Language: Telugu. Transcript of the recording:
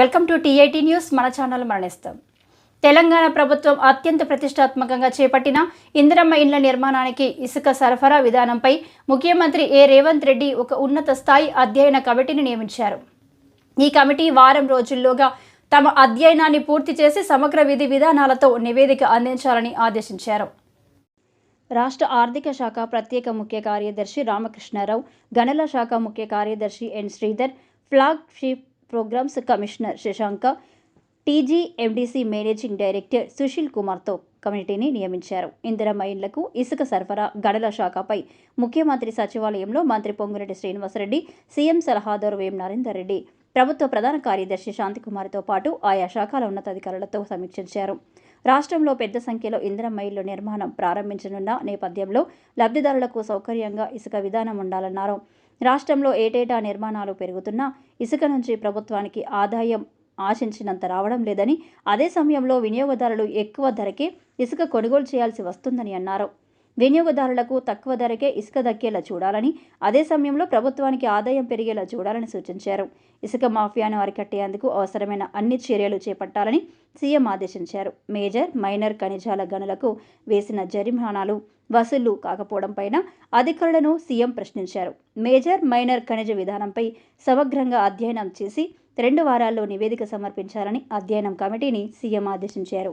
Welcome to TIT news. మన ఛానల్ మరణిస్తాం. తెలంగాణ ప్రభుత్వం అత్యంత ప్రతిష్టాత్మకంగా చేపట్టిన ఇందిరమ్మ ఇండ్ల నిర్మాణానికి ఇసుక సరఫరా విధానంపై ముఖ్యమంత్రి ఏ రేవంత్ రెడ్డి ఒక ఉన్నత స్థాయి అధ్యయన కమిటీని నియమించారు. ఈ కమిటీ వారం రోజుల్లోగా తమ అధ్యయనాన్ని పూర్తి చేసి సమగ్ర విధి విధానాలతో నివేదిక అందించాలని ఆదేశించారు. రాష్ట్ర ఆర్థిక శాఖ ప్రత్యేక ముఖ్య కార్యదర్శి రామకృష్ణారావు గనుల శాఖ ముఖ్య కార్యదర్శి N Sridhar flagship programmes commissioner Shashanka TGMDC managing director Sushil కుమార్తో కమిటీని నియమించారు. ఇందిరమ్మ ఇళ్ళకు ఇసుక సరఫరా గడల శాఖపై ముఖ్యమంత్రి సచివాలయంలో మంత్రి పొంగురెడ్డి శ్రీనివాసరెడ్డి సీఎం సలహాదారు వేం నరేందర్ రెడ్డి ప్రభుత్వ ప్రధాన కార్యదర్శి శాంతికుమార్తో పాటు ఆయా శాఖల ఉన్నతాధికారులతో సమీక్షించారు రాష్ట్రంలో పెద్ద సంఖ్యలో ఇంధన మైళ్ళు నిర్మాణం ప్రారంభించనున్న నేపథ్యంలో లబ్ధిదారులకు సౌకర్యంగా ఇసుక విధానం ఉండాలన్నారు. రాష్ట్రంలో ఏటేటా నిర్మాణాలు పెరుగుతున్నా ఇసుక నుంచి ప్రభుత్వానికి ఆదాయం ఆశించినంత రావడం లేదని అదే సమయంలో వినియోగదారులు ఎక్కువ ధరకే ఇసుక కొనుగోలు చేయాల్సి వస్తుందని అన్నారు. వినియోగదారులకు తక్కువ ధరకే ఇసుక దక్కేలా చూడాలని అదే సమయంలో ప్రభుత్వానికి ఆదాయం పెరిగేలా చూడాలని సూచించారు. ఇసుక మాఫియాను అరికట్టేందుకు అవసరమైన అన్ని చర్యలు చేపట్టాలని సీఎం ఆదేశించారు. మేజర్ మైనర్ ఖనిజాల గనులకు వేసిన జరిమానాలు వసూళ్ళు కాకపోవడంపైన అధికారులను సీఎం ప్రశ్నించారు. మేజర్ మైనర్ ఖనిజ విధానంపై సమగ్రంగా అధ్యయనం చేసి రెండు వారాల్లో నివేదిక సమర్పించాలని అధ్యయనం కమిటీని సీఎం ఆదేశించారు.